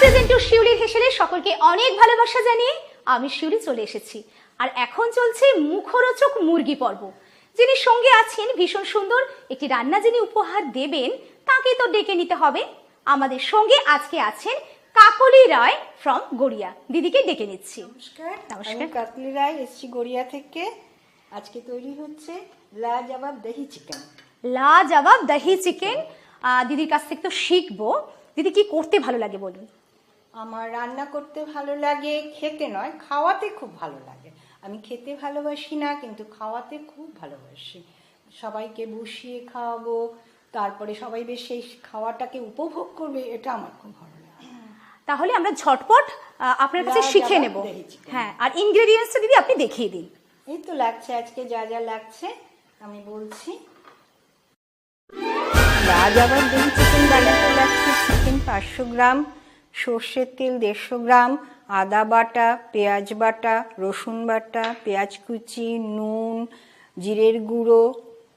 প্রেজেন্টর শিউলির হেসেলে সকলকে অনেক ভালোবাসা জানিয়ে আমি শিউলি চলে এসেছি। আর এখন চলছে মুখরোচক মুরগি পর্ব। যিনি সঙ্গে আছেন ভীষণ সুন্দর একটি রান্না যিনি উপহার দেবেন তাকে তো ডেকে নিতে হবে। আমাদের সঙ্গে আজকে আছেন কাকলি রায় ফ্রম গড়িয়া। দিদিকে ডেকে নিচ্ছি। নমস্কার নমস্কার। কাতলি রায় এসছি গড়িয়া থেকে। আজকে তৈরি হচ্ছে লাজবাব দহি চিকেন। লা জবাব দহি চিকেন। দিদির কাছ থেকে তো শিখব। দিদি কি করতে ভালো লাগে বলুন? আমার রান্না করতে ভালো লাগে খেতে নয় খাওয়াতে খুব ভালো লাগে। আমি খেতে ভালোবাসি না কিন্তু খাওয়াতে খুব ভালোবাসি। সবাইকে বসিয়ে খাওয়াবো তারপরে সবাই বেশ সেই খাওয়াটাকে উপভোগ করবে এটা আমার খুব ভালো লাগে। তাহলে আমরা ঝটপট আপনার কাছে শিখে নেব। হ্যাঁ আর ইনগ্রেডিয়েন্টসটা দিদি আপনি দেখিয়ে দিন। এই তো লাগছে আজকে যা যা লাগছে আমি বলছি। রাজাবার দহি চিকেন বানাতে লাগছে চিকেন পাঁচশো গ্রাম। সর্ষের তেল দেড়শো গ্রাম আদা বাটা পেঁয়াজ বাটা রসুন বাটা পেঁয়াজ কুচি নুন জিরের গুঁড়ো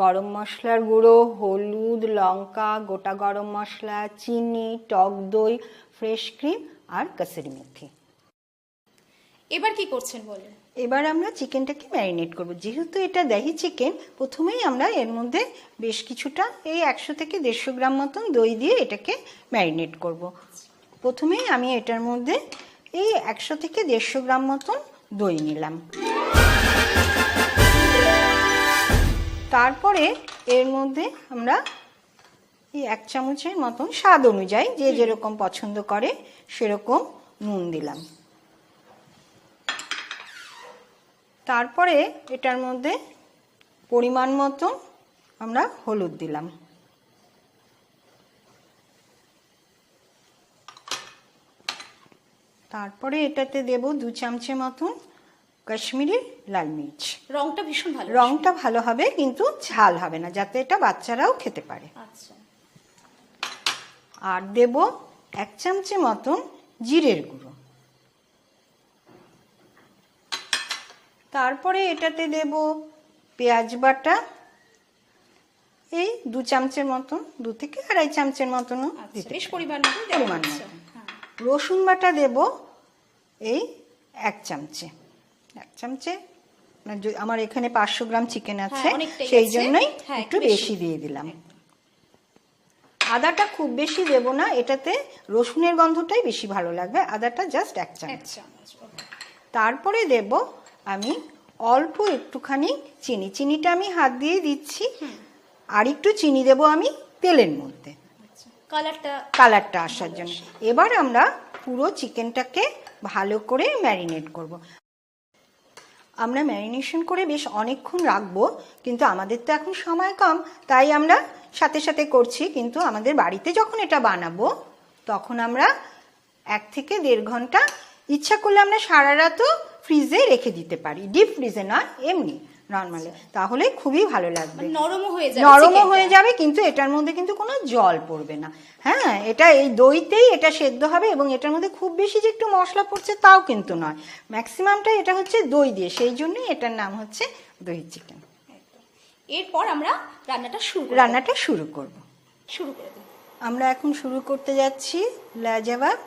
গরম মশলার গুঁড়ো হলুদ লঙ্কা গোটা গরম মশলা চিনি টক দই ফ্রেশ ক্রিম আর কাসুরি মেথি। এবার কি করছেন বলেন? এবার আমরা চিকেনটাকে ম্যারিনেট করব। যেহেতু এটা দহি চিকেন প্রথমেই আমরা এর মধ্যে বেশ কিছুটা এই একশো থেকে দেড়শো গ্রাম মতন দই দিয়ে এটাকে ম্যারিনেট করব। প্রথমেই আমি এটার মধ্যে এই একশো থেকে দেড়শো গ্রাম মতন দই নিলাম। তারপরে এর মধ্যে আমরা এই এক চামচের মতন স্বাদ অনুযায়ী যে যেরকম পছন্দ করে সেরকম নুন দিলাম। তারপরে এটার মধ্যে পরিমাণ মতন আমরা হলুদ দিলাম। তারপরে এটাতে দেব দু চামচে মতন কাশ্মীরি লাল মির্চ। রংটা ভীষণ ভালো রংটা ভালো হবে কিন্তু ঝাল হবে না যাতে এটা বাচ্চারাও খেতে পারে। আচ্ছা। আর দেব এক চামচে মতন জিরের গুঁড়ো। তারপরে এটাতে দেব পেঁয়াজ বাটা। এই দু চামচের মতন দু থেকে আড়াই চামচের মতনও আচ্ছা দিতে বেশ পরিমাণ পরিমাণ। হ্যাঁ। রসুন বাটা দেব এই এক চামচে এক চামচে মানে আমার এখানে পাঁচশো গ্রাম চিকেন আছে হ্যাঁ, সেই জন্যই হ্যাঁ, একটু বেশি। দিয়ে দিলাম। আদাটা খুব বেশি দেব না এটাতে রসুনের গন্ধটাই বেশি ভালো লাগবে আদাটা জাস্ট এক চামচ। তারপরে দেব আমি অল্প একটুখানি চিনি। চিনিটা আমি হাত দিয়ে দিচ্ছি আর একটু চিনি দেব আমি তেলের মধ্যে। কালারটা কালারটা আসার জন্য। এবার আমরা পুরো চিকেনটাকে ভালো করে ম্যারিনেট করব। আমরা ম্যারিনেশন করে বেশ অনেকক্ষণ রাখব, কিন্তু আমাদের তো এখন সময় কম, তাই আমরা সাথে সাথে করছি, কিন্তু আমাদের বাড়িতে যখন এটা বানাবো, তখন আমরা এক থেকে দেড় ঘণ্টা ইচ্ছা করলে আমরা সারা রাতও ফ্রিজে রেখে দিতে পারি। ডিপ ফ্রিজে নয়, এমনি। নর্মালি তাহলে খুবই ভালো লাগবে। মানে নরমও হয়ে যাবে নরমও হয়ে যাবে কিন্তু এটার মধ্যে কিন্তু কোনো জল পড়বে না। হ্যাঁ এটা এই দইতেই এটা সেদ্ধ হবে এবং এটার মধ্যে খুব বেশি যে একটু মশলা পড়ছে তাও কিন্তু নয়। ম্যাক্সিমামটা এটা হচ্ছে দই দিয়ে সেই জন্যই এটার নাম হচ্ছে দই চিকেন। এরপর আমরা রান্নাটা শুরু। রান্নাটা শুরু করব। শুরু করে দিই। আমরা এখন শুরু করতে যাচ্ছি লাজাবাব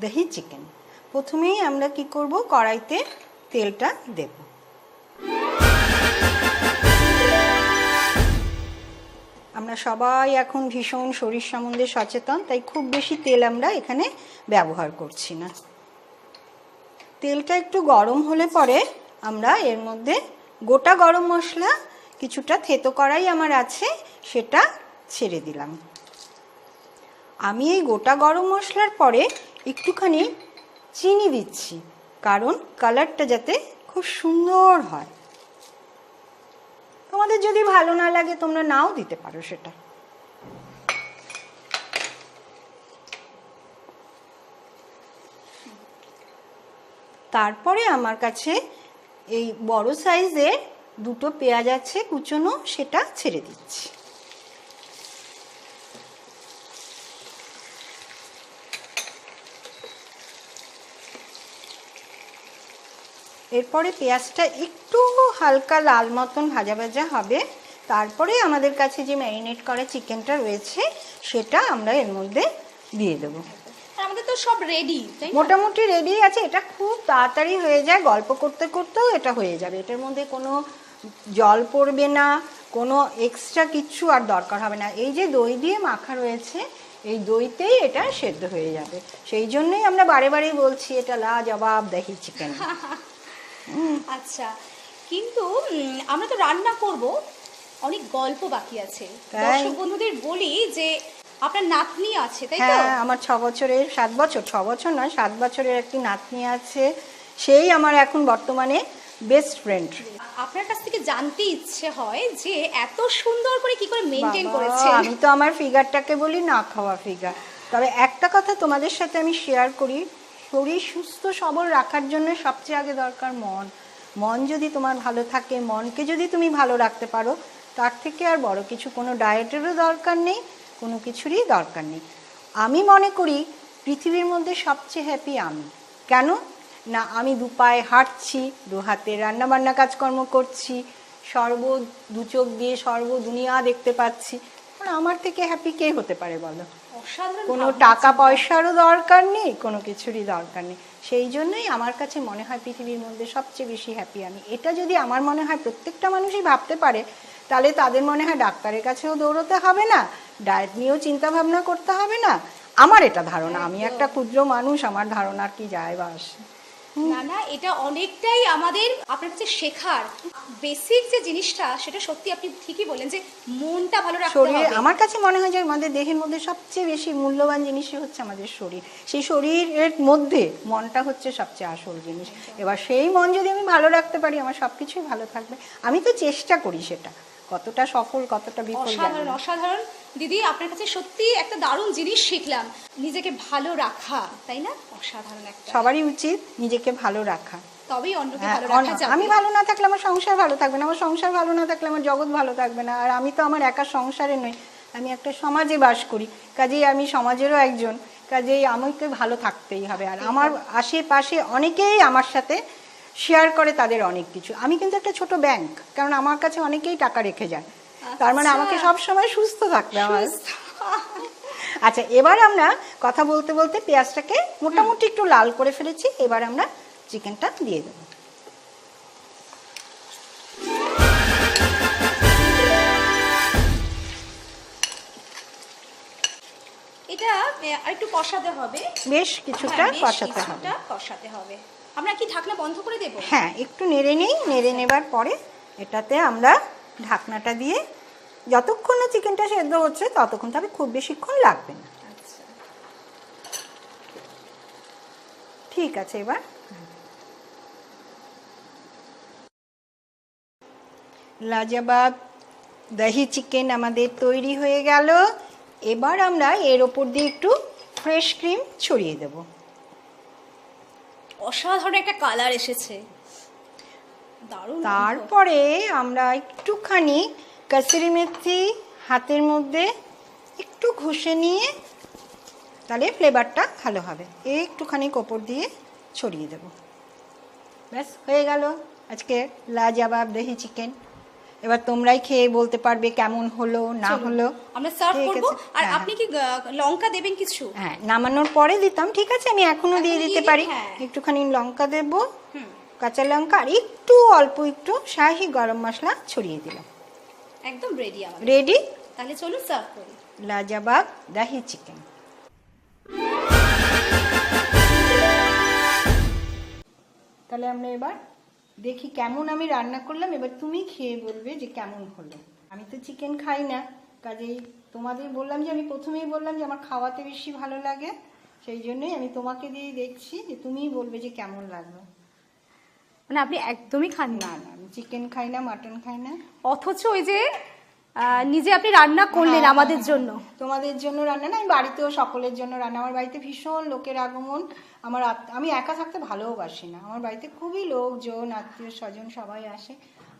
দহি চিকেন। প্রথমেই আমরা কি করব? কড়াইতে তেলটা দেব। আমরা সবাই এখন ভীষণ শরীর সম্বন্ধে সচেতন, তাই খুব বেশি তেল আমরা এখানে ব্যবহার করছি না। তেলটা একটু গরম হলে পরে আমরা এর মধ্যে গোটা গরম মশলা, কিছুটা থেতো করাই আমার আছে, সেটা ছেড়ে দিলাম। আমি এই গোটা গরম মশলার পরে একটুখানি চিনি দিচ্ছি, কারণ কালারটা যাতে খুব সুন্দর হয়। তোমাদের যদি ভালো না লাগে, তোমরা নাও দিতে পারো সেটা। তারপরে আমার কাছে এই বড় সাইজের দুটো পেঁয়াজ আছে কুচনো, সেটা ছেড়ে দিচ্ছি। এরপরে পেঁয়াজটা একটু হালকা লাল মতন ভাজা ভাজা হবে। তারপরে আমাদের কাছে যে ম্যারিনেট করা চিকেনটা রয়েছে সেটা আমরা এর মধ্যে দিয়ে দেবো। আমাদের তো সব রেডি মোটামুটি রেডি আছে। এটা খুব তাড়াতাড়ি হয়ে যায়। গল্প করতে করতেও এটা হয়ে যাবে। এটার মধ্যে কোনো জল পড়বে না কোনো এক্সট্রা কিচ্ছু আর দরকার হবে না। এই যে দই দিয়ে মাখা রয়েছে এই দইতেই এটা সেদ্ধ হয়ে যাবে। সেই জন্যই আমরা বারে বারেই বলছি এটা লা জবাব দহি চিকেন। আচ্ছা কিন্তু আমরা তো রান্না করব অনেক গল্প বাকি আছে। দর্শক বন্ধুদের বলি যে আপনার নাতনি আছে তাই তো? হ্যাঁ আমার ছ বছরের সাত বছর ছ বছর নয় সাত বছরের একটি নাতনি আছে। সেই আমার এখন বর্তমানে বেস্ট ফ্রেন্ড আপনার কাছ থেকে জানতে ইচ্ছে হয় যে এত সুন্দর করে কি করে মেনটেন করেছে। আমি তো আমার ফিগারটাকে বলি না খাওয়া ফিগার তবে একটা কথা তোমাদের সাথে আমি শেয়ার করি শরীর সুস্থ, সবল রাখার জন্য সবচেয়ে আগে দরকার মন। মন যদি তোমার ভালো থাকে, মনকে যদি তুমি ভালো রাখতে পারো, তার থেকে আর বড় কিছু কোনো ডায়েটেরও দরকার নেই, কোনো কিছুরই দরকার নেই। আমি মনে করি পৃথিবীর মধ্যে সবচেয়ে হ্যাপি আমি। কেন? না, আমি দু পায়ে হাঁটছি, দু হাতে রান্নাবান্না কাজকর্ম করছি, সর্ব দু চোখ দিয়ে সর্ব দুনিয়া দেখতে পাচ্ছি। আমার থেকে হ্যাপি কে হতে পারে বলো? কোনো টাকা পয়সারও দরকার নেই কোনো কিছুরই দরকার নেই। সেই জন্যই আমার কাছে মনে হয় পৃথিবীর মধ্যে সবচেয়ে বেশি হ্যাপি আমি। এটা যদি আমার মনে হয় প্রত্যেকটা মানুষই ভাবতে পারে তাহলে তাদের মনে হয় ডাক্তারের কাছেও দৌড়তে হবে না ডায়েট নিয়েও চিন্তাভাবনা করতে হবে না। আমার এটা ধারণা। আমি একটা ক্ষুদ্র মানুষ আমার ধারণার কি যায় বা আসে। না না এটা অনেকটাই আমাদের আপনার কাছে শেখার বেসিক যে জিনিসটা সেটা সত্যি আপনি ঠিকই বলেন যে মনটা ভালো রাখতে শরীরে হবে। আমার কাছে মনে হয় যে আমাদের দেহের মধ্যে সবচেয়ে বেশি মূল্যবান জিনিসই হচ্ছে আমাদের শরীর। সেই শরীরের মধ্যে মনটা হচ্ছে সবচেয়ে আসল জিনিস। এবার সেই মন যদি আমি ভালো রাখতে পারি আমার সব কিছুই ভালো থাকবে। আমি তো চেষ্টা করি সেটা। কতটা সফল কতটা বিফল অসাধারণ অসাধারণ। দিদি আপনার কাছে সত্যি একটা দারুণ জিনিস শিখলাম। নিজেকে ভালো রাখা তাই না? অসাধারণ একটা। সবারই উচিত নিজেকে ভালো রাখা। তবেই অন্যকে হ্যাঁ, ভালো রাখা যাবে। আমি ভালো না থাকলে আমার সংসার ভালো থাকবে না। আমার সংসার ভালো না থাকলে আমার জগৎ ভালো থাকবে না। আর আমি তো আমার একা সংসারে নই। আমি একটা সমাজে বাস করি। কাজেই আমি সমাজেরও একজন। কাজেই আমাকে ভালো থাকতেই হবে। আর আমার আশেপাশে অনেকেই আমার সাথে শেয়ার করে তাদের অনেক কিছু। আমি কিন্তু একটা ছোট ব্যাংক কারণ আমার কাছে অনেকেই টাকা রেখে যায়। তার মানে আচ্ছা। আমাকে সব সময় সুস্থ থাকতে হবে সুস্থ। আচ্ছা এবার আমরা কথা বলতে বলতে পেঁয়াজটাকে মোটামুটি একটু লাল করে ফেলেছি এবার আমরা চিকেনটা দিয়ে দেবো। এটা আরেকটু কষাতে হবে। বেশ কিছুটা হ্যাঁ, কষাতে হবে। কষাতে হবে। আমরা কি ঢাকনা বন্ধ করে দেব? হ্যাঁ একটু নেড়ে নেই নেড়ে নেবার পরে এটাতে আমরা ঢাকনাটা দিয়ে যতক্ষণ না চিকেনটা সেদ্ধ হচ্ছে ততক্ষণ তবে খুব বেশিক্ষণ লাগবে না। আচ্ছা। ঠিক আছে এবার। লাজাবাব দহি চিকেন আমাদের তৈরি হয়ে গেল। এবার আমরা এর ওপর দিয়ে একটু ফ্রেশ ক্রিম ছড়িয়ে দেবো। অসাধারণ একটা কালার এসেছে। তারপরে আমরা একটুখানি কাসুরি মেথি হাতের মধ্যে একটু ঘষে নিয়ে তাহলে ফ্লেভারটা ভালো হবে। একটুখানি কোপর দিয়ে ছড়িয়ে দেব। ব্যাস হয়ে গেল। আজকে লাজাবাব দহি চিকেন। এবার তোমরাই খেয়ে বলতে পারবে কেমন হলো না হলো। আমরা সার্ভ করব। আর হ্যাঁ, আপনি কি লঙ্কা দেবেন কিছু? হ্যাঁ নামানোর পরে দিতাম ঠিক আছে? আমি এখনও দিয়ে দিতে পারি। হ্যাঁ। একটুখানি লঙ্কা দেবো। হুম। কাঁচা লঙ্কা আর একটু অল্প একটু শাহি গরম মশলা ছড়িয়ে দিলাম। একদম রেডি আমাদের। রেডি তাহলে চলুন সার্ভ করি। লাজাবাব দাহি চিকেন। তাহলে আমরা এবার দেখি কেমন আমি রান্না করলাম এবার তুমি খেয়ে বলবে যে কেমন হলো। আমি তো চিকেন খাই না কাজেই তোমাদের বললাম যে আমি প্রথমেই বললাম যে আমার খাওয়াতে বেশি ভালো লাগে সেই জন্যই আমি তোমাকে দিয়ে দেখছি যে তুমিই বলবে যে কেমন লাগল। মানে আপনি একদমই খান না। না চিকেন খাই না মাটন খাই না। অথচ ওই যে নিজে আপনি রান্না করলেন হ্যাঁ, আমাদের জন্য। তোমাদের জন্য রান্না না আমি বাড়িতেও সকলের জন্য রান্না। আমার বাড়িতে ভীষণ লোকের আগমন। আমার আমি একা থাকতে ভালোবাসি না। আমার বাড়িতে খুবই লোকজন আত্মীয় স্বজন সবাই আসে।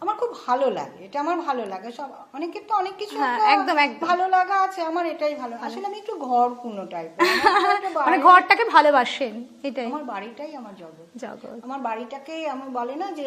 আমার খুব ভালো লাগে। এটা আমার ভালো লাগে। সব অনেকের তো অনেক কিছু হ্যাঁ, একদম, একদম। ভালো লাগা আছে। আমার এটাই ভালো। আসলে আমি একটু ঘর কোনো টাইপের মানে ঘরটাকে ভালোবাসেন। এটাই। আমার বাড়িটাই আমার জগৎ। জগৎ। আমার বাড়িটাকে আমার বলে না যে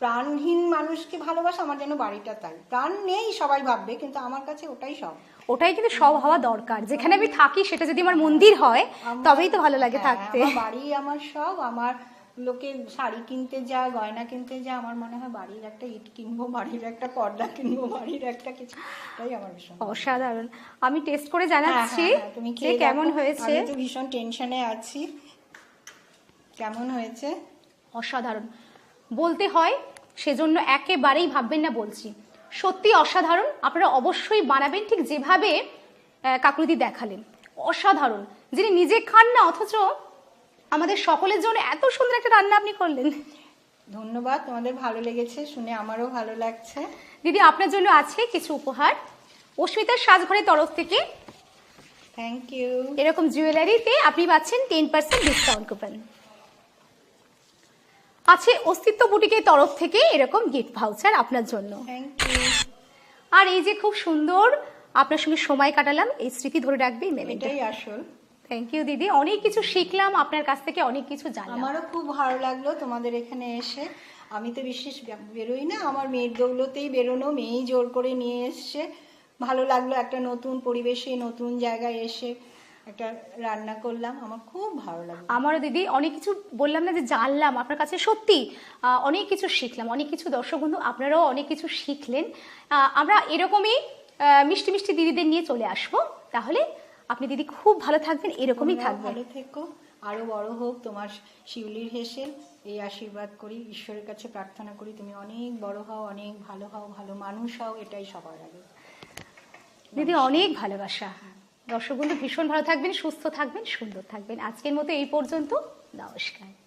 প্রাণহীন মানুষকে ভালোবাসা আমার যেন বাড়িটা তাই। প্রাণ নেই সবাই ভাববে কিন্তু আমার কাছে ওটাই সব। ওটাই কিন্তু সব হওয়া দরকার। যেখানে আমি থাকি সেটা যদি আমার মন্দির হয় তবেই তো ভালো লাগে হ্যাঁ, থাকতে। বাড়ি আমার সব আমার লোকে শাড়ি কিনতে যা গয়না কিনতে যা আমার মনে হয় বাড়ির একটা ইট কিনবো বাড়ির একটা পর্দা কিনবো বাড়ির একটা কিছু এটাই আমার ভীষণ অসাধারণ। আমি টেস্ট করে হ্যাঁ, জানাচ্ছি হ্যাঁ, হ্যাঁ, তুমি খেয়ে কেমন হয়েছে। আমি তো ভীষণ টেনশনে আছি। কেমন হয়েছে? অসাধারণ। বলতে হয় সেজন্য একেবারেই ভাববেন না বলছি। সত্যি অসাধারণ আপনারা অবশ্যই বানাবেন ঠিক যেভাবে আহ, দেখালেন। অসাধারণ যিনি নিজে খান না অথচ আমাদের সকলের জন্য এত সুন্দর একটা রান্না আপনি করলেন। ধন্যবাদ তোমাদের ভালো লেগেছে শুনে আমারও ভালো লাগছে। দিদি আপনার জন্য আছে কিছু উপহার? অস্মিতার সাজঘরের তরফ থেকে। থ্যাংক ইউ এরকম জুয়েলারিতে আপনি পাচ্ছেন টেন পার্সেন্ট ডিসকাউন্ট কুপন আছে অস্তিত্ব বুটিকের তরফ থেকে এরকম গিফট ভাউচার আপনার জন্য। আর এই যে খুব সুন্দর আপনার সঙ্গে সময় কাটালাম এই স্মৃতি ধরে মেমেন্টো এটাই আসল। থ্যাংক ইউ দিদি। অনেক কিছু শিখলাম আপনার কাছ থেকে অনেক কিছু জানলাম। আমারও খুব ভালো লাগল তোমাদের এখানে এসে। আমি তো বিশেষ বেরোই না আমার মেয়ের দৌলতেই বেরোনো মেয়েই জোর করে নিয়ে এসছে। ভালো লাগল একটা নতুন পরিবেশে নতুন জায়গায় এসে। একটা রান্না করলাম আমার খুব ভালো লাগল। আমারও দিদি অনেক কিছু বললাম না যে জানলাম আপনার কাছে সত্যি অনেক কিছু শিখলাম অনেক কিছু দর্শক বন্ধু আপনারাও অনেক কিছু শিখলেন। আমরা এরকমই মিষ্টি মিষ্টি দিদিদের নিয়ে চলে আসব। তাহলে আপনি দিদি খুব ভালো থাকবেন এরকমই থাকবেন। ভালো থেকো। আরও বড় হোক তোমার শিউলির হেসে এই আশীর্বাদ করি ঈশ্বরের কাছে প্রার্থনা করি তুমি অনেক বড় হও অনেক ভালো হও ভালো মানুষ হও এটাই সবার আগে। দিদি অনেক ভালোবাসা। দর্শক বন্ধু ভীষণ ভালো থাকবেন সুস্থ থাকবেন সুন্দর থাকবেন। আজকের মতো এই পর্যন্ত। নমস্কার।